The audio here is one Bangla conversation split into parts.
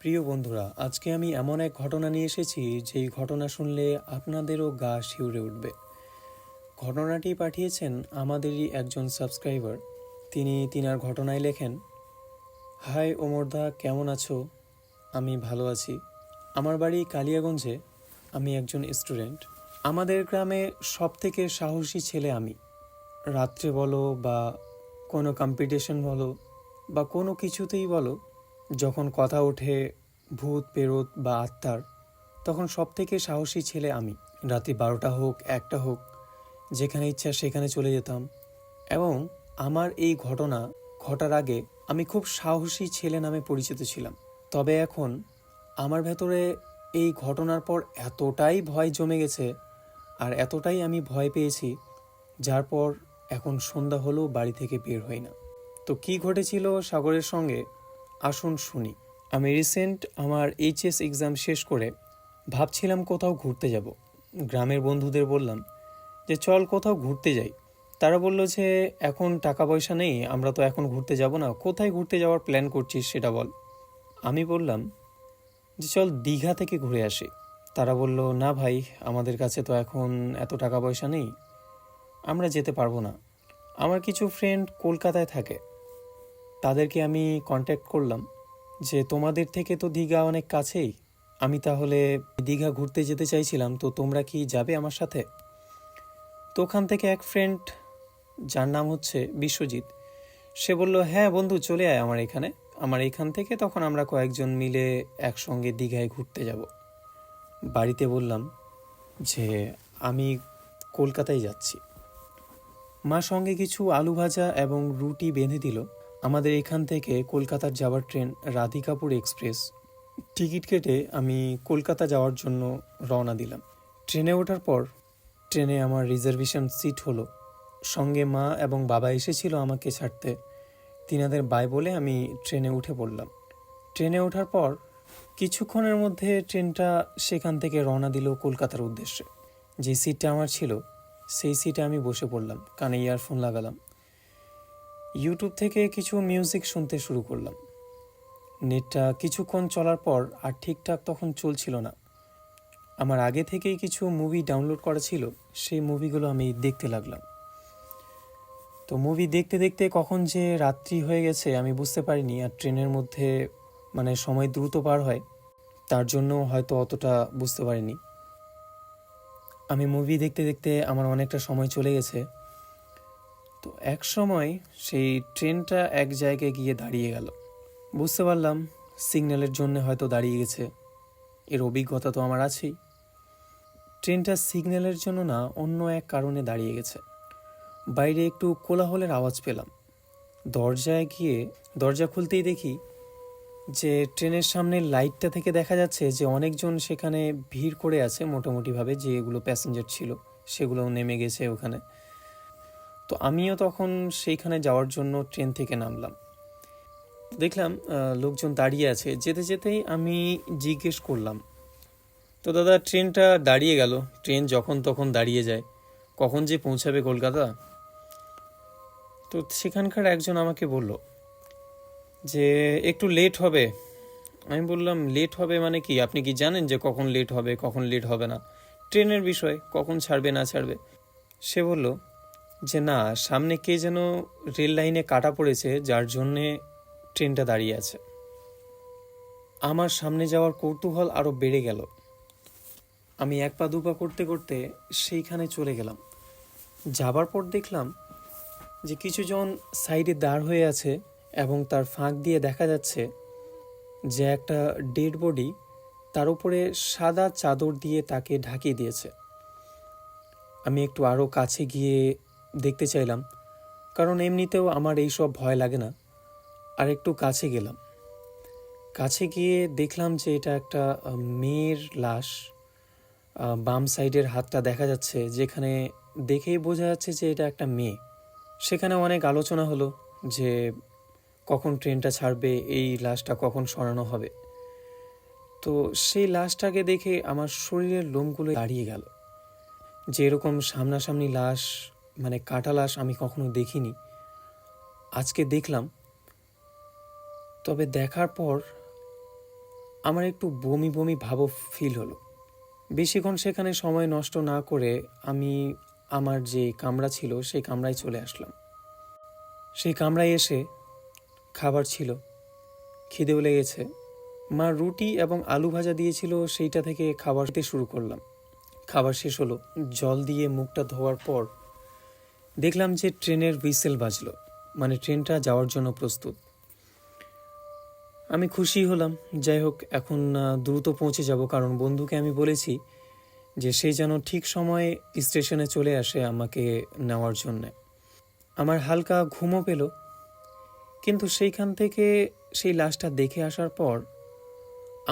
প্রিয় বন্ধুরা, আজকে আমি এমন এক ঘটনা নিয়ে এসেছি, যেই ঘটনা শুনলে আপনাদেরও গা শিউরে উঠবে। ঘটনাটি পাঠিয়েছেন আমাদেরই একজন সাবস্ক্রাইবার। তিনি তিনার ঘটনায় লেখেন, হাই ওমরদা, কেমন আছো? আমি ভালো আছি। আমার বাড়ি কালিয়াগঞ্জে। আমি একজন স্টুডেন্ট। আমাদের গ্রামে সব থেকে সাহসী ছেলে আমি। রাত্রে বলো বা কোনো কম্পিটিশন বলো বা কোনো কিছুতেই বলো যখন কথা ওঠে ভূত, পেরত বা আত্মার, তখন সব থেকে সাহসী ছেলে আমি। রাতে বারোটা হোক, একটা হোক, যেখানে ইচ্ছা সেখানে চলে যেতাম। এবং আমার এই ঘটনা ঘটার আগে আমি খুব সাহসী ছেলে নামে পরিচিত ছিলাম। তবে এখন আমার ভেতরে এই ঘটনার পর এতটাই ভয় জমে গেছে আর এতটাই আমি ভয় পেয়েছি, যার পর এখন সন্ধ্যা হলেও বাড়ি থেকে বের হই না। তো কি ঘটেছিল সাগরের সঙ্গে? আসুন শুনি। আমি রিসেন্ট আমার এইচএস এক্সাম শেষ করে ভাবছিলাম কোথাও ঘুরতে যাব। গ্রামের বন্ধুদের বললাম যে, চল কোথাও ঘুরতে যাই। তারা বলল যে, এখন টাকা পয়সা নেই, আমরা তো এখন ঘুরতে যাব না। কোথায় ঘুরতে যাওয়ার প্ল্যান করছিস সেটা বল। আমি বললাম যে, চল দীঘা থেকে ঘুরে আসি। তারা বলল, না ভাই, আমাদের কাছে তো এখন এত টাকা পয়সা নেই। আমরা যেতে পারব না। আমার কিছু ফ্রেন্ড কলকাতায় থাকে। তাদেরকে আমি কন্ট্যাক্ট করলাম যে, তোমাদের থেকে তো দীঘা অনেক কাছেই। আমি তাহলে দীঘা ঘুরতে যেতে চাইছিলাম, তো তোমরা কি যাবে আমার সাথে? তো ওখান থেকে এক ফ্রেন্ড যার নাম হচ্ছে বিশ্বজিৎ, সে বলল হ্যাঁ বন্ধু, চলে আয় আমার এখানে। আমার এখান থেকে তখন আমরা কয়েকজন মিলে একসঙ্গে দীঘায় ঘুরতে যাব। বাড়িতে বললাম যে, আমি কলকাতায় যাচ্ছি। মা সঙ্গে কিছু আলু ভাজা এবং রুটি বেঁধে দিল। আমাদের এখান থেকে কলকাতার যাওয়ার ট্রেন রাধিকাপুর এক্সপ্রেস। টিকিট কেটে আমি কলকাতা যাওয়ার জন্য রওনা দিলাম। ট্রেনে ওঠার পর ট্রেনে আমার রিজার্ভেশন সিট হলো। সঙ্গে মা এবং বাবা এসেছিল আমাকে ছাড়তে। তিনাদের বাই বলে আমি ট্রেনে উঠে পড়লাম। ট্রেনে ওঠার পর কিছুক্ষণের মধ্যে ট্রেনটা সেখান থেকে রওনা দিল কলকাতার উদ্দেশ্যে। যে সিটটা আমার ছিল, সেই সিটে আমি বসে পড়লাম, কানে ইয়ারফোন লাগালাম। ইউটিউব থেকে কিছু মিউজিক শুনতে শুরু করলাম। নেটটা কিছুক্ষণ চলার পর আর ঠিকঠাক তখন চলছিল না। আমার আগে থেকেই কিছু মুভি ডাউনলোড করা ছিল, সেই মুভিগুলো আমি দেখতে লাগলাম। তো মুভি দেখতে দেখতে কখন যে রাত্রি হয়ে গেছে আমি বুঝতে পারিনি আর ট্রেনের মধ্যে মানে সময় দ্রুত পার হয়, তার জন্য হয়তো অতটা বুঝতে পারিনি। আমি মুভি দেখতে দেখতে আমার অনেকটা সময় চলে গেছে তো এক সময় সেই ট্রেনটা এক জায়গায় গিয়ে দাঁড়িয়ে গেল। বুঝতে পারলাম সিগন্যালের জন্য হয়তো দাঁড়িয়ে গেছে। এর অভিজ্ঞতা তো আমার আছেই। ট্রেনটা সিগন্যালের জন্য না, অন্য এক কারণে দাঁড়িয়ে গেছে। বাইরে একটু কোলাহলের আওয়াজ পেলাম। দরজায় গিয়ে, দরজা খুলতেই দেখি যে ট্রেনের সামনের লাইটটা থেকে দেখা যাচ্ছে যে অনেকজন সেখানে ভিড় করে আছে, মোটামুটিভাবে যে এগুলো প্যাসেঞ্জার ছিল সেগুলো নেমে গেছে ওখানে। তো আমিও তখন সেইখানে যাওয়ার জন্য ট্রেন থেকে নামলাম। দেখলাম লোকজন দাঁড়িয়ে আছে। যেতে যেতেই আমি জিজ্ঞেস করলাম, তো দাদা, ট্রেনটা দাঁড়িয়ে গেল? ট্রেন যখন তখন দাঁড়িয়ে যায়। কখন যে পৌঁছাবে কলকাতা? তো সেখানকার একজন আমাকে বলল যে, একটু লেট হবে। আমি বললাম, লেট হবে মানে কি? আপনি কি জানেন যে কখন লেট হবে, কখন লেট হবে না? ট্রেনের বিষয়, কখন ছাড়বে, না ছাড়বে? সে বলল যে না, সামনে কে যেন রেল লাইনে কাটা পড়েছে, যার জন্যে ট্রেনটা দাঁড়িয়ে আছে। আমার সামনে যাওয়ার কৌতূহল আরও বেড়ে গেল। আমি এক পা দু পা করতে করতে সেইখানে চলে গেলাম। যাবার পর দেখলাম যে কিছুজন সাইডে দাঁড় হয়ে আছে এবং তার ফাঁক দিয়ে দেখা যাচ্ছে যে একটা ডেড বডি তার উপরে সাদা চাদর দিয়ে তাকে ঢাকিয়ে দিয়েছে। আমি একটু আরও কাছে গিয়ে দেখতে চাইলাম, কারণ এমনিতেও আমার এইসব ভয় লাগে না। আর একটু কাছে গেলাম। কাছে গিয়ে দেখলাম যে এটা একটা মেয়ের লাশ বাম সাইডের হাতটা দেখা যাচ্ছে, যেখানে দেখেই বোঝা যাচ্ছে যে এটা একটা মেয়ে। সেখানে অনেক আলোচনা হলো যে কখন ট্রেনটা ছাড়বে, এই লাশটা কখন সরানো হবে। তো সেই লাশটাকে দেখে আমার শরীরের লোমগুলো দাঁড়িয়ে গেল, যে এরকম সামনাসামনি লাশ মানে কাটা লাশ আমি কখনো দেখিনি। আজকে দেখলাম। তবে দেখার পর আমার একটু বমি বমি ভাবও ফিল হলো। বেশিক্ষণ সেখানে সময় নষ্ট না করে আমি আমার যে কামরা ছিল সেই কামরায় চলে আসলাম। সেই কামরায় এসে খাবার ছিল, খিদেও লেগেছে। মা রুটি এবং আলু ভাজা দিয়েছিল, সেইটা থেকে খাবার শুরু করলাম। খাবার শেষ হলো, জল দিয়ে মুখটা ধোয়ার পর দেখলাম যে ট্রেনের হুইসেল বাজলো মানে ট্রেনটা যাওয়ার জন্য প্রস্তুত। আমি খুশি হলাম, যাই হোক এখন দ্রুত পৌঁছে যাব, কারণ বন্ধুকে আমি বলেছি যে সে যেন ঠিক সময়ে স্টেশনে চলে আসে আমাকে নেওয়ার জন্যে। আমার হালকা ঘুমও পেল, কিন্তু সেইখান থেকে সেই লাশটা দেখে আসার পর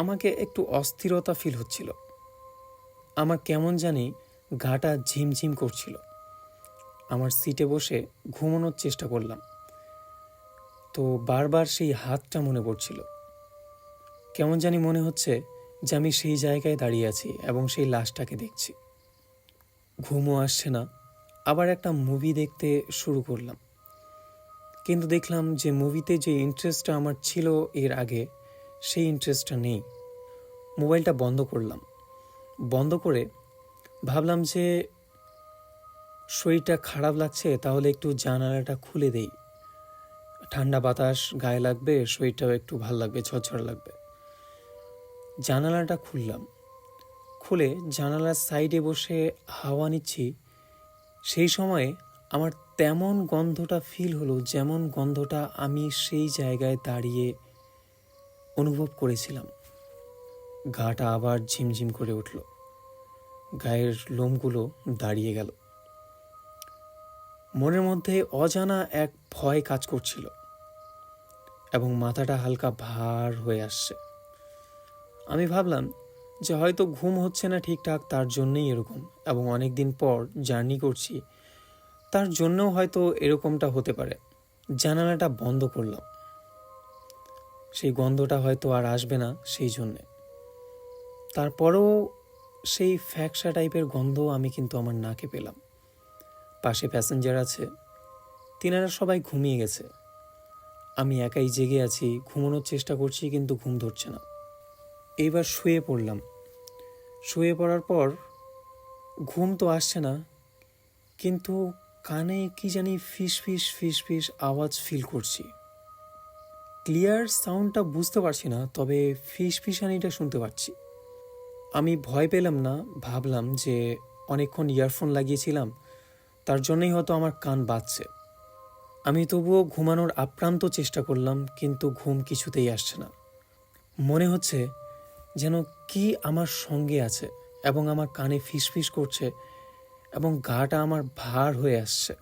আমাকে একটু অস্থিরতা ফিল হচ্ছিল। আমার কেমন জানি ঘাটা ঝিমঝিম করছিল। আমার সিটে বসে ঘুমানোর চেষ্টা করলাম। তো বারবার সেই হাতটা মনে পড়ছিল। কেমন জানি মনে হচ্ছে যে আমি সেই জায়গায় দাঁড়িয়ে আছি এবং সেই লাশটাকে দেখছি। ঘুমও আসছে না। আবার একটা মুভি দেখতে শুরু করলাম। কিন্তু দেখলাম যে মুভিতে যে ইন্টারেস্টটা আমার ছিল এর আগে, সেই ইন্টারেস্টটা নেই। মোবাইলটা বন্ধ করলাম। বন্ধ করে ভাবলাম যে শরীরটা খারাপ লাগছে, তাহলে একটু জানালাটা খুলে দেই। ঠান্ডা বাতাস, গায়ে লাগবে, শরীরটাও একটু ভালো লাগবে, ঝরঝর লাগবে। জানালাটা খুললাম। খুলে জানালার সাইডে বসে হাওয়া নিচ্ছি। সেই সময়ে আমার তেমন গন্ধটা ফিল হলো যেমন গন্ধটা আমি সেই জায়গায় দাঁড়িয়ে অনুভব করেছিলাম। গাটা আবার ঝিমঝিম করে উঠল। গায়ের লোমগুলো দাঁড়িয়ে গেল। মনের মধ্যে অজানা এক ভয় কাজ করছিল এবং মাথাটা হালকা ভার হয়ে আসছে। আমি ভাবলাম যে হয়তো ঘুম হচ্ছে না ঠিকঠাক তার জন্যই এরকম এবং অনেক দিন পর জার্নি করছি, তার জন্যও হয়তো এরকমটা হতে পারে। জানালাটা বন্ধ করলাম। সেই গন্ধটা হয়তো আর আসবে না সেই জন্যে। তারপরেও সেই ফ্যাকসা টাইপের গন্ধ আমি কিন্তু আমার নাকে পেলাম। পাশে প্যাসেঞ্জার আছে। তিনারা সবাই ঘুমিয়ে গেছে। আমি একাই জেগে আছি, ঘুমানোর চেষ্টা করছি কিন্তু ঘুম ধরছে না। এইবার শুয়ে পড়লাম। শুয়ে পড়ার পর ঘুম তো আসছে না, কিন্তু কানে কি জানি ফিস ফিস ফিস ফিস আওয়াজ ফিল করছি। ক্লিয়ার সাউন্ডটা বুঝতে পারছি না, তবে ফিস ফিসানিটা শুনতে পাচ্ছি। আমি ভয় পেলাম না, ভাবলাম যে অনেকক্ষণ ইয়ারফোন লাগিয়েছিলাম তার জন্যই হয়তো আমার কান বাজছে। আমি তবুও ঘুমানোর আপ্রান্ত চেষ্টা করলাম, কিন্তু ঘুম কিছুতেই আসছে না। মনে হচ্ছে যেন কি আমার সঙ্গে আছে এবং আমার কানে ফিসফিস করছে এবং গাটা আমার ভার হয়ে আসছে।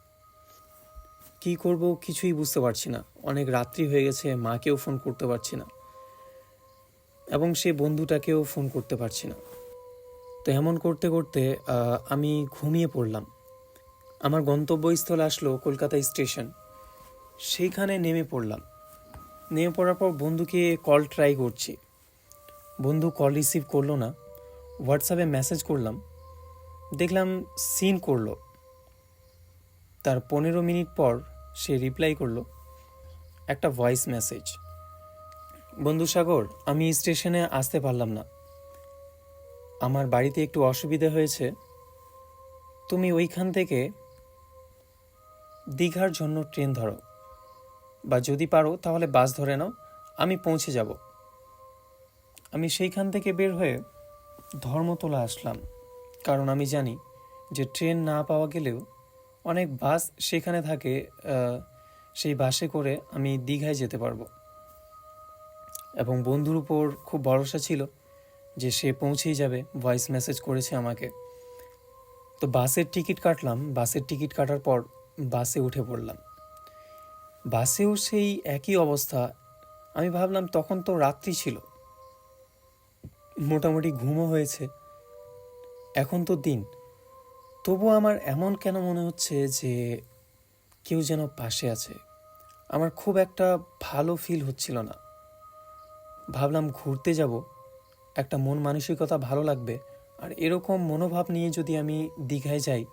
কি করব কিছুই বুঝতে পারছি না। অনেক রাত্রি হয়ে গেছে, মাকেও ফোন করতে পারছি না এবং সে বন্ধুটাকেও ফোন করতে পারছি না। তো এমন করতে করতে আমি ঘুমিয়ে পড়লাম। আমার গন্তব্যস্থল আসলো কলকাতা স্টেশন। সেইখানে নেমে পড়লাম। নেমে পড়ার পর বন্ধুকে কল ট্রাই করছি। বন্ধু কল রিসিভ করল না। হোয়াটসঅ্যাপে মেসেজ করলাম। দেখলাম সিন করল। তার পনেরো মিনিট পর সে রিপ্লাই করল। একটা ভয়েস মেসেজ বন্ধু সাগর, আমি স্টেশনে আসতে পারলাম না। আমার বাড়িতে একটু অসুবিধা হয়েছে। তুমি ওইখান থেকে দীঘার জন্য ট্রেন ধরো। বা যদি পারো, তাহলে বাস ধরে নাও। আমি পৌঁছে যাব। আমি সেইখান থেকে বের হয়ে ধর্মতলা আসলাম। কারণ আমি জানি যে ট্রেন না পাওয়া গেলেও অনেক বাস সেখানে থাকে সেই বাসে করে আমি দীঘায় যেতে পারব। এবং বন্ধুর উপর খুব ভরসা ছিল যে সে পৌঁছেই যাবে, ভয়েস মেসেজ করেছে আমাকে। তো বাসের টিকিট কাটলাম। বাসের টিকিট কাটার পর বাসে উঠে পড়লাম। বাসেও সেই একই অবস্থা। আমি ভাবলাম, তখন তো রাত্রি ছিল। মোটামুটি ঘুমও হয়েছে। এখন তো দিন। তবু আমার এমন কেন মনে হচ্ছে যে কেউ যেন পাশে আছে? আমার খুব একটা ভালো ফিল হচ্ছিল না। ভাবলাম, ঘুরতে যাব। একটা মন মানসিকতা ভালো লাগবে। আর এরকম মনোভাব নিয়ে যদি আমি দীঘায় যাই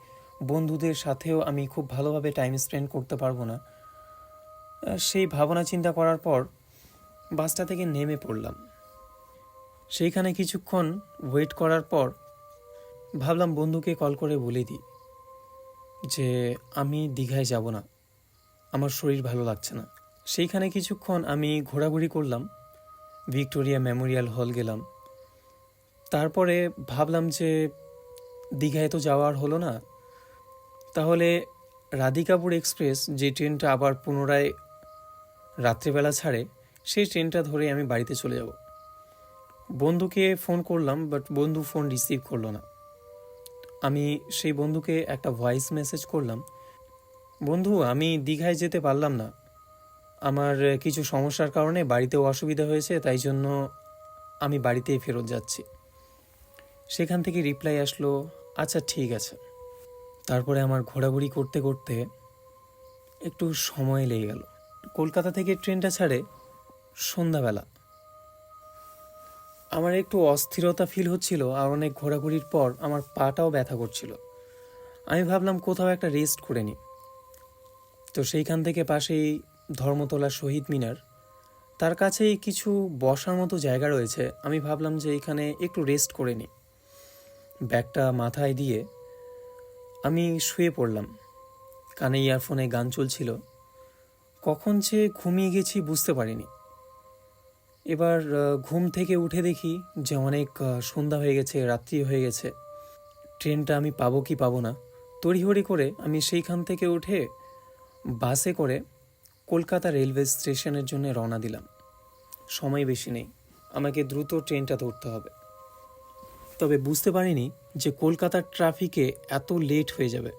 বন্ধুদের সাথেও আমি খুব ভালোভাবে টাইম স্পেন্ড করতে পারব না। সেই ভাবনা চিন্তা করার পর বাসটা থেকে নেমে পড়লাম। সেইখানে কিছুক্ষণ ওয়েট করার পর ভাবলাম বন্ধুকে কল করে বলে দিই যে, আমি দীঘায় যাব না। আমার শরীর ভালো লাগছে না। সেইখানে কিছুক্ষণ আমি ঘোরাঘুরি করলাম। ভিক্টোরিয়া মেমোরিয়াল হল গেলাম। তারপরে ভাবলাম যে, দীঘায় তো যাওয়ার হলো না। তাহলে রাধিকাপুর এক্সপ্রেস যে ট্রেনটা আবার পুনরায় রাত্রিবেলা ছাড়ে, সেই ট্রেনটা ধরে আমি বাড়িতে চলে যাব। বন্ধুকে ফোন করলাম বাট বন্ধু ফোন রিসিভ করল না। আমি সেই বন্ধুকে একটা ভয়েস মেসেজ করলাম, বন্ধু, আমি দীঘায় যেতে পারলাম না। আমার কিছু সমস্যার কারণে বাড়িতেও অসুবিধা হয়েছে, তাই জন্য আমি বাড়িতেই ফেরত যাচ্ছি। সেখান থেকে রিপ্লাই আসলো আচ্ছা ঠিক আছে। তারপরে আমার ঘোরাঘুরি করতে করতে একটু সময় লেগে গেল। কলকাতা থেকে ট্রেনটা ছাড়ে সন্ধ্যাবেলা। আমার একটু অস্থিরতা ফিল হচ্ছিল আর অনেক ঘোরাঘুরির পর আমার পাটাও ব্যথা করছিল। আমি ভাবলাম কোথাও একটা রেস্ট করে নিই। তো সেইখান থেকে পাশেই ধর্মতলা শহীদ মিনার। তার কাছেই কিছু বসার মতো জায়গা রয়েছে। আমি ভাবলাম যে এখানে একটু রেস্ট করে নিই। ব্যাগটা মাথায় দিয়ে আমি শুয়ে পড়লাম। কানে ইয়ারফোনে গান চলছিল। কখন যে ঘুমিয়ে গেছি বুঝতে পারিনি। এবার ঘুম থেকে উঠে দেখি যে অনেক সন্ধ্যা হয়ে গেছে, রাত্রি হয়ে গেছে। ট্রেনটা আমি পাবো কি পাবো না। তড়িহড়ি করে আমি সেইখান থেকে উঠে বাসে করে কলকাতা রেলওয়ে স্টেশনের জন্য রওনা দিলাম। সময় বেশি নেই। আমাকে দ্রুত ট্রেনটা ধরতে হবে। তবে বুঝতে পারিনি যে কলকাতার ট্রাফিকে এত লেট হয়ে যাবে।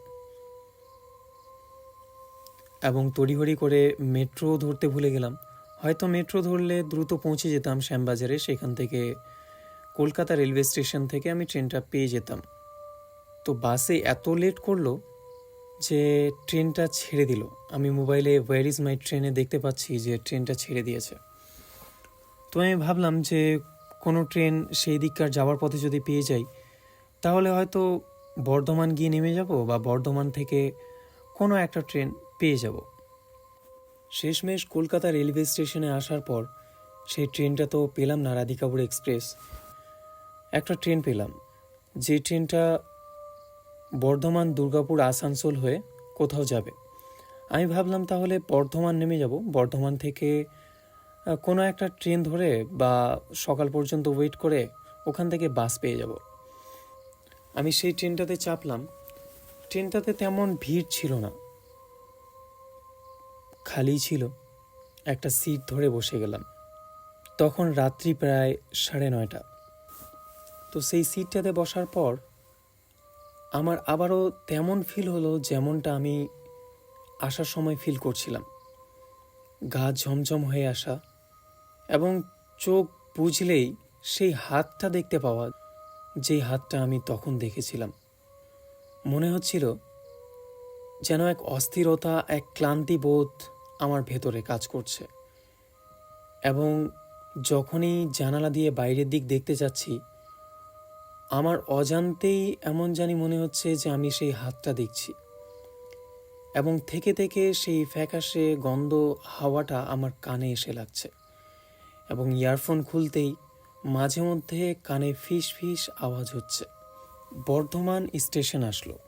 এবং তড়িঘড়ি করে মেট্রো ধরতে ভুলে গেলাম। হয়তো মেট্রো ধরলে দ্রুত পৌঁছে যেতাম শ্যামবাজারে, সেখান থেকে কলকাতা রেলওয়ে স্টেশন থেকে আমি ট্রেনটা পেয়ে যেতাম। তো বাসে এত লেট করল যে ট্রেনটা ছেড়ে দিল। আমি মোবাইলে ওয়ার ইজ মাই ট্রেনে দেখতে পাচ্ছি যে ট্রেনটা ছেড়ে দিয়েছে। তো আমি ভাবলাম যে কোনো ট্রেন সেই দিককার যাওয়ার পথে যদি পেয়ে যাই, তাহলে হয়তো বর্ধমান গিয়ে নেমে যাব বা বর্ধমান থেকে কোনো একটা ট্রেন পেয়ে যাব। শেষমেশ কলকাতা রেলওয়ে স্টেশনে আসার পর সেই ট্রেনটা তো পেলাম না, রাধিকাপুর এক্সপ্রেস। একটা ট্রেন পেলাম, যে ট্রেনটা বর্ধমান, দুর্গাপুর, আসানসোল হয়ে কোথাও যাবে। আমি ভাবলাম তাহলে বর্ধমান নেমে যাব। বর্ধমান থেকে কোনো একটা ট্রেন ধরে বা সকাল পর্যন্ত ওয়েট করে ওখান থেকে বাস পেয়ে যাব। আমি সেই ট্রেনটাতে চাপলাম। ট্রেনটাতে তেমন ভিড় ছিল না। খালি ছিল একটা সিট ধরে বসে গেলাম। তখন রাত্রি প্রায় সাড়ে নয়টা। তো সেই সিটটাতে বসার পর আমার আবারও তেমন ফিল হলো যেমনটা আমি আসার সময় ফিল করছিলাম। গা ঝমঝম হয়ে আসা এবং চোখ বুঝলেই সেই হাতটা দেখতে পাওয়া, যেই হাতটা আমি তখন দেখেছিলাম। মনে হচ্ছিল যেন এক অস্থিরতা, এক ক্লান্তি বোধ আমার ভেতরে কাজ করছে। এবং যখনই জানালা দিয়ে বাইরের দিক দেখতে যাচ্ছি, আমার অজান্তেই এমন জানি মনে হচ্ছে যে আমি সেই হাতটা দেখছি। এবং থেকে থেকে সেই ফ্যাকাশে গন্ধ, হাওয়াটা আমার কানে এসে লাগছে। এবং ইয়ারফোন খুলতেই মাঝে মধ্যে কানে ফিস ফিস আওয়াজ হচ্ছে। বর্ধমান স্টেশন আসলো।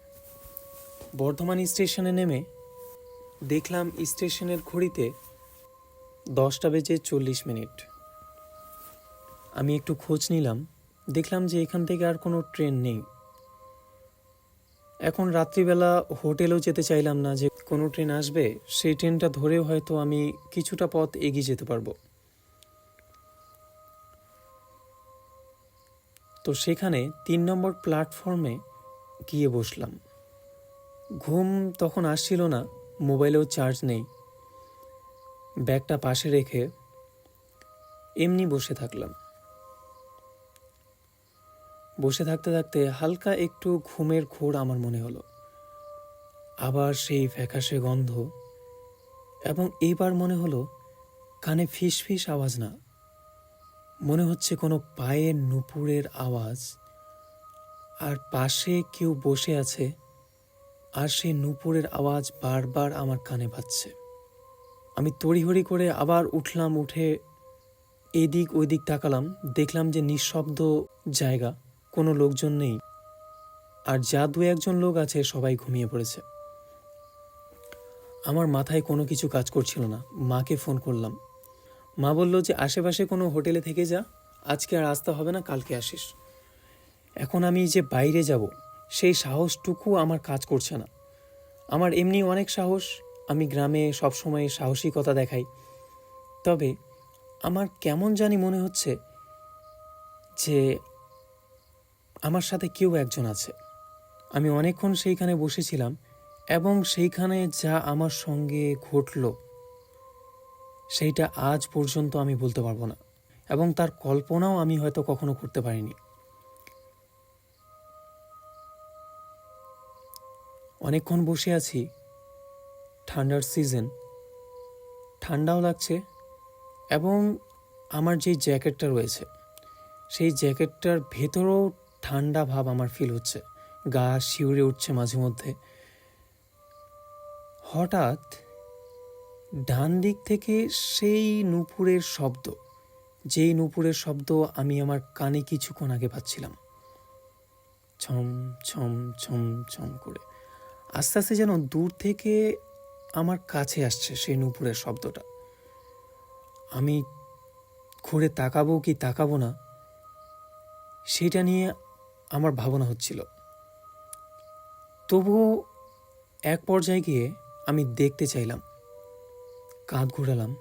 বর্ধমান স্টেশনে নেমে দেখলাম স্টেশনের ঘড়িতে দশটা বেজে চল্লিশ মিনিট। আমি একটু খোঁজ নিলাম, দেখলাম যে এখান থেকে আর কোনো ট্রেন নেই। এখন রাত্রিবেলা হোটেলেও যেতে চাইলাম না যে কোনো ট্রেন আসবে, সেই ট্রেনটা ধরেও হয়তো আমি কিছুটা পথ এগিয়ে যেতে পারব। তো সেখানে তিন নম্বর প্ল্যাটফর্মে গিয়ে বসলাম। ঘুম তখন আসছিল না, মোবাইলেও চার্জ নেই। ব্যাগটা পাশে রেখে এমনি বসে থাকলাম। বসে থাকতে থাকতে হালকা একটু ঘুমের ঘোর আমার মনে হলো। আবার সেই ফ্যাকাশে গন্ধ এবং এইবার মনে হলো কানে ফিস ফিস আওয়াজ না। মনে হচ্ছে কোনো পায়ের নুপুরের আওয়াজ। আর পাশে কেউ বসে আছে, আর সেই নুপুরের আওয়াজ বারবার আমার কানে বাজছে। আমি তড়িহড়ি করে আবার উঠলাম, উঠে এদিক ওই দিক তাকালাম। দেখলাম যে নিঃশব্দ জায়গা, কোনো লোকজন নেই। আর যা দু একজন লোক আছে, সবাই ঘুমিয়ে পড়েছে। আমার মাথায় কোনো কিছু কাজ করছিল না। মাকে ফোন করলাম। মা বলল যে আশেপাশে কোনো হোটেলে থেকে যা, আজকে আর আসতে হবে না, কালকে আসিস। এখন আমি যে বাইরে যাব, সেই সাহসটুকু আমার কাজ করছে না। আমার এমনি অনেক সাহস, আমি গ্রামে সবসময় সাহসিকতা দেখাই। তবে আমার কেমন জানি মনে হচ্ছে যে আমার সাথে কেউ একজন আছে। আমি অনেকক্ষণ সেইখানে বসেছিলাম এবং সেইখানে যা আমার সঙ্গে ঘটল সেইটা আজ পর্যন্ত আমি বলতে পারব না। এবং তার কল্পনাও আমি হয়তো কখনো করতে পারিনি। অনেকক্ষণ বসে আছি। ঠান্ডার সিজন ঠান্ডাও লাগছে। এবং আমার যে জ্যাকেটটা রয়েছে, সেই জ্যাকেটটার ভেতরেও ঠান্ডা ভাব আমার ফিল হচ্ছে। গা শিউরে উঠছে মাঝে মধ্যে। হঠাৎ ডান দিক থেকে সেই নূপুরের শব্দ, যেই নূপুরের শব্দ আমি আমার কানে কিছুক্ষণ আগে পাচ্ছিলাম। ছম ছম ছম ছম করে। আস্তে আস্তে যেন দূর থেকে আমার কাছে আসছে সেই নূপুরের শব্দটা। আমি ঘুরে তাকাবো কি তাকাবো না, সেটা নিয়ে আমার ভাবনা হচ্ছিল। তবুও এক পর্যায়ে গিয়ে আমি দেখতে চাইলাম কাঁধ ঘুরালাম।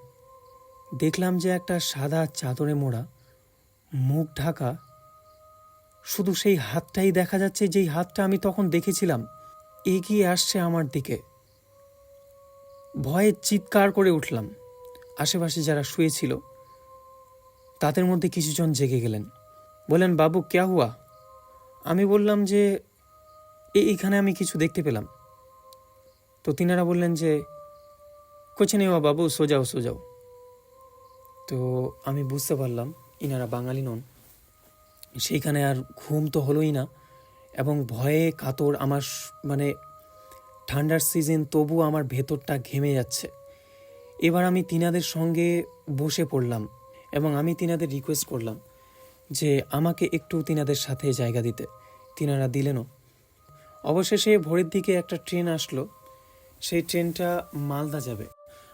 দেখলাম যে একটা সাদা চাদরে মোড়া, মুখ ঢাকা। শুধু সেই হাতটাই দেখা যাচ্ছে যেই হাতটা আমি তখন দেখেছিলাম। এগিয়ে আসছে আমার দিকে। ভয়ে চিৎকার করে উঠলাম। আশেপাশে যারা শুয়েছিল তাদের মধ্যে কিছুজন জেগে গেলেন। বললেন, বাবু, ক্যা হুয়া? আমি বললাম যে এইখানে আমি কিছু দেখতে পেলাম। তো তিনারা বললেন যে কোচে নেওয়া বাবু সোজাও সোজাও তো আমি বুঝতে পারলাম ইনারা বাঙালি নন। সেইখানে আর ঘুম তো হলোই না এবং ভয়ে কাতর আমার মানে ঠান্ডার সিজন তবু আমার ভেতরটা ঘেমে যাচ্ছে। এবার আমি তিনাদের সঙ্গে বসে পড়লাম এবং আমি তিনাদের রিকোয়েস্ট করলাম যে আমাকে একটু তিনাদের সাথে জায়গা দিতে। তিনারা দিলেনও। অবশেষে ভোরের দিকে একটা ট্রেন আসলো। সেই ট্রেনটা মালদা যাবে।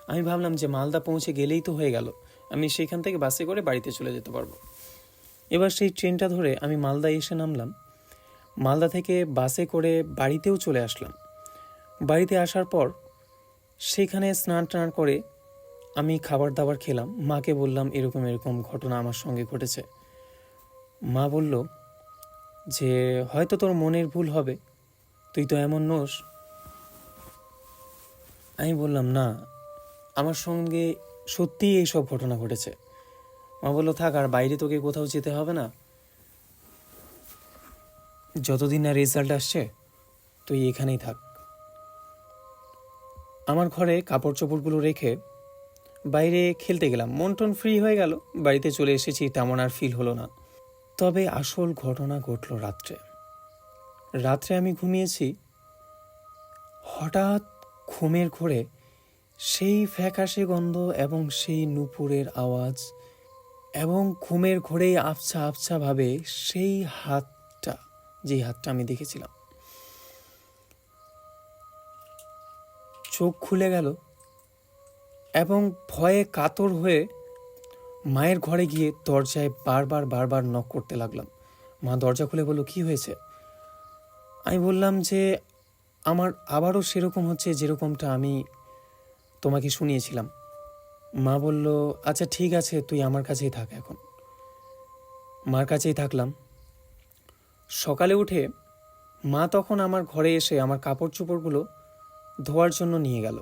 আমি ভাবলাম যে মালদা পৌঁছে গেলেই তো হয়ে গেল। আমি সেইখান থেকে বাসে করে বাড়িতে চলে যেতে পারব। এবার সেই ট্রেনটা ধরে আমি মালদা এসে নামলাম। মালদা থেকে বাসে করে বাড়িতেও চলে আসলাম। বাড়িতে আসার পর সেখানে স্নান টান করে আমি খাবার দাবার খেলাম। মাকে বললাম, এরকম এরকম ঘটনা আমার সঙ্গে ঘটেছে। মা বলল, যে হয়তো তোর মনের ভুল হবে, তুই তো এমন নোস। আমি বললাম, না আমার সঙ্গে সত্যিই এইসব ঘটনা ঘটেছে। মা বলল, থাক, আর বাইরে তোকে কোথাও যেতে হবে না। যতদিন না রেজাল্ট আসছে, তুই এখানেই থাক। আমার ঘরে কাপড় চোপড়গুলো রেখে বাইরে খেলতে গেলাম। মন টন ফ্রি হয়ে গেল। বাড়িতে চলে এসেছি, তেমন আর ফিল হলো না। তবে আসল ঘটনা ঘটল রাত্রে। রাত্রে আমি ঘুমিয়েছি। হঠাৎ ঘুমের ঘোরে সেই ফ্যাকাশে গন্ধ এবং সেই নুপুরের আওয়াজ এবং ঘুমের ঘোরেই আবছা ভাবে সেই হাতটা যেই হাতটা আমি দেখেছিলাম। চোখ খুলে গেল এবং ভয়ে কাতর হয়ে মায়ের ঘরে গিয়ে দরজায় বারবার বারবার নক করতে লাগলাম। মা দরজা খুলে বলল, কি হয়েছে? আমি বললাম যে, আমার আবারও সেরকম হচ্ছে যেরকমটা আমি তোমাকে শুনিয়েছিলাম। মা বলল আচ্ছা ঠিক আছে, তুই আমার কাছেই থাক এখন। মার কাছেই থাকলাম। সকালে উঠে মা তখন আমার ঘরে এসে আমার কাপড় চোপড়গুলো ধোয়ার জন্য নিয়ে গেল।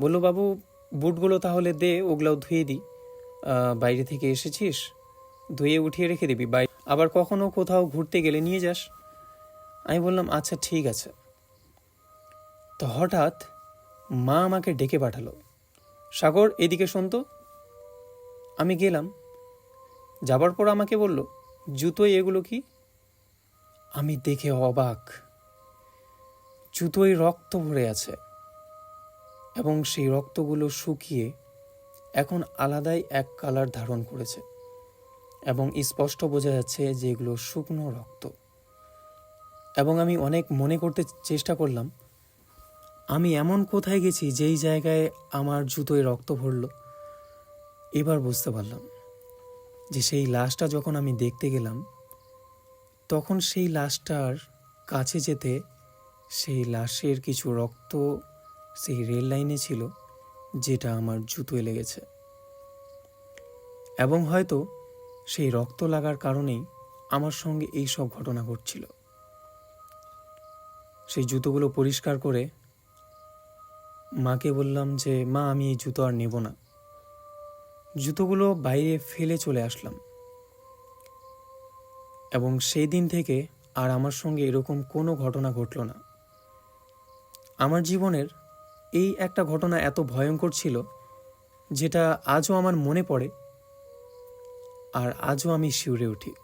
বলল, বাবু, বুটগুলো তাহলে দে, ওগুলাও ধুয়ে দিই। বাইরে থেকে এসেছিস, ধুয়ে উঠিয়ে রেখে দিবি। বাই আবার কখনো কোথাও ঘুরতে গেলে নিয়ে যাস? আমি বললাম আচ্ছা ঠিক আছে। তো হঠাৎ মা আমাকে ডেকে পাঠালো। সাগর, এদিকে শোন তো। আমি গেলাম। যাবার পর আমাকে বলল, জুতোয় এগুলো কি? আমি দেখে অবাক। জুতোয় রক্ত ভরে আছে এবং সেই রক্তগুলো শুকিয়ে এখন আলাদাই এক কালার ধারণ করেছে এবং স্পষ্ট বোঝা যাচ্ছে যে এগুলো শুকনো রক্ত। এবং আমি অনেক মনে করতে চেষ্টা করলাম আমি এমন কোথায় গেছি যেই জায়গায় আমার জুতোয় রক্ত ভরল। এবার বুঝতে পারলাম যে সেই লাশটা যখন আমি দেখতে গেলাম, তখন সেই লাশটার কাছে যেতে সেই লাশের কিছু রক্ত সেই রেল লাইনে ছিল যেটা আমার জুতোয় লেগেছে। এবং হয়তো সেই রক্ত লাগার কারণেই আমার সঙ্গে এই সব ঘটনা ঘটছিল। সেই জুতোগুলো পরিষ্কার করে মাকে বললাম যে, মা, আমি এই জুতো আর নেব না। জুতোগুলো বাইরে ফেলে চলে আসলাম। এবং সেই দিন থেকে আর আমার সঙ্গে এরকম কোনো ঘটনা ঘটল না। আমার জীবনের এই একটা ঘটনা এত ভয়ঙ্কর ছিল, যেটা আজও আমার মনে পড়ে আর আজও আমি শিউরে উঠি।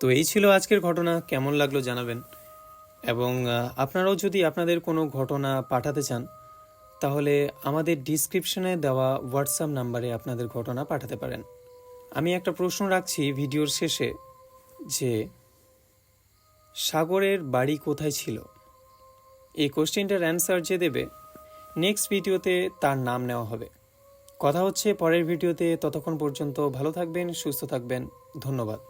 তো এই ছিল আজকের ঘটনা। কেমন লাগল জানাবেন। এবং আপনারাও যদি আপনাদের কোনো ঘটনা পাঠাতে চান, তাহলে আমাদের ডিসক্রিপশনে দেওয়া হোয়াটসঅ্যাপ নাম্বারে আপনাদের ঘটনা পাঠাতে পারেন। আমি একটা প্রশ্ন রাখছি ভিডিওর শেষে, যে সাগরের বাড়ি কোথায় ছিল? এই কোশ্চেনটার অ্যান্সার যে দেবে, নেক্সট ভিডিওতে তার নাম নেওয়া হবে। কথা হচ্ছে পরের ভিডিওতে, ততক্ষণ পর্যন্ত ভালো থাকবেন, সুস্থ থাকবেন, ধন্যবাদ।